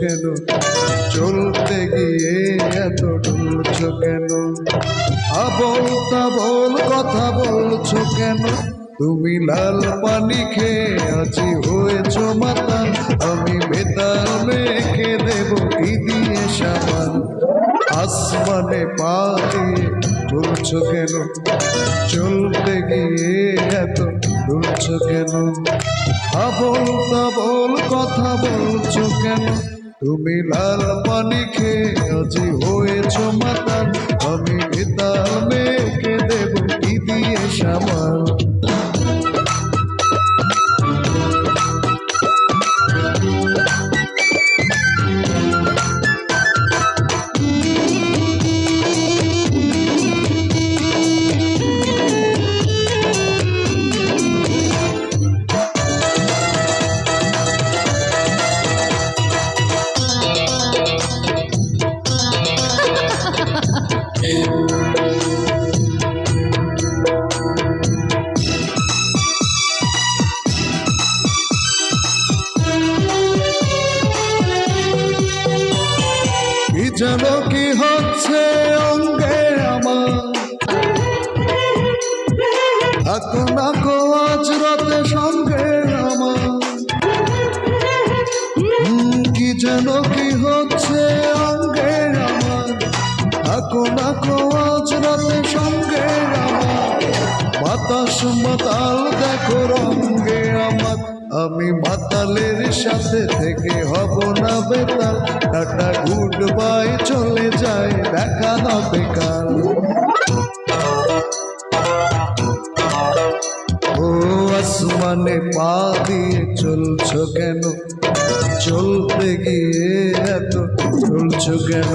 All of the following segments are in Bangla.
কেন? চলতে গিয়ে এত ডুলছ কেন? আবল তাবল কথা বলছো কেন? তুমি লাল পানি খেয়ে আছি হয়েছ মাতা। আমি বেতাল মেখে দেব কি দিয়ে সাবান? আসমানে পা দিয়ে চলছ কেন? চলতে গিয়ে এত দুলছ কেন? আবল তাবল কথা বলছো কেন? তুমি লাল পানি খেয়ে আজি হয়েছ মাতাল যেন কি হচ্ছে অঙ্গে আমার। থাকো না কো আজ রাতে সঙ্গে আমার। কি যেন কি হচ্ছে অঙ্গে আমার। থাকো না কো আজ রাতে সঙ্গে আমার। বাতাস মাতাল দেখো রঙ্গে আমার। আমি মাতালের সাথে থেকে হব না বেতাল টাটা গুড বাই চলে যায় দেখা হবে কাল ও আসমানে পা দিয়ে চলছো কেন? চলতে গিয়ে এত চলছো কেন?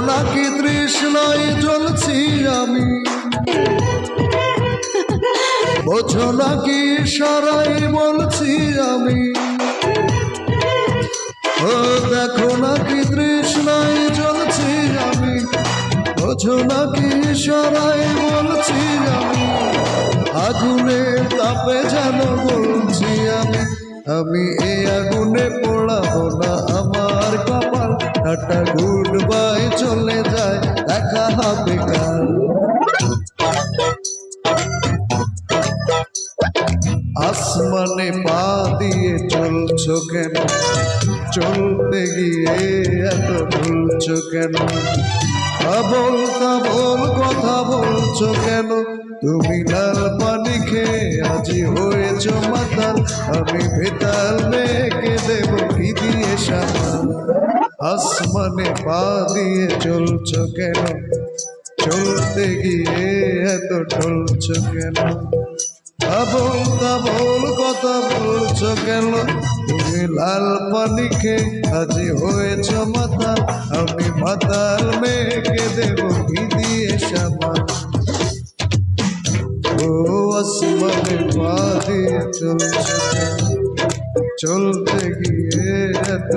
নাকি তৃষ্ণায় জ্বলছি আমি? বোঝো নাকি সারাই বলছি আমি? ও দেখো নাকি তৃষ্ণায় জ্বলছি আমি। বোঝো নাকি সারাই বলছি আমি। আগুনের তাপে যেন বলছি আমি। আমি এই আগুনে পড়াবো না আমার টাটা গুড বাই, চলে যায়, দেখা হবে কাল। আসমানে পা দিয়ে চলছো কেন? চলতে গিয়ে এত ভুলছো কেন? আবল তাবল কথা বলছো কেন? তুমি লাল পানি খেয়ে আজি হয়েছ মাতাল। আমি ভেতাল মেয়েকে দেব কি দিয়ে সামাল? আসমানে পা দিয়ে চলছো কেন? চলতে গিয়ে এত টলছো কেন? আবল তাবল কথা বলছো কেন? তুমি লাল পানি আজি হয়েছ মাথা আমি মাতাল মেয়েকে দেব কি দিয়ে সামাল ও আসমানে পা দিয়ে চলছো কেন? চলতে গিয়ে এত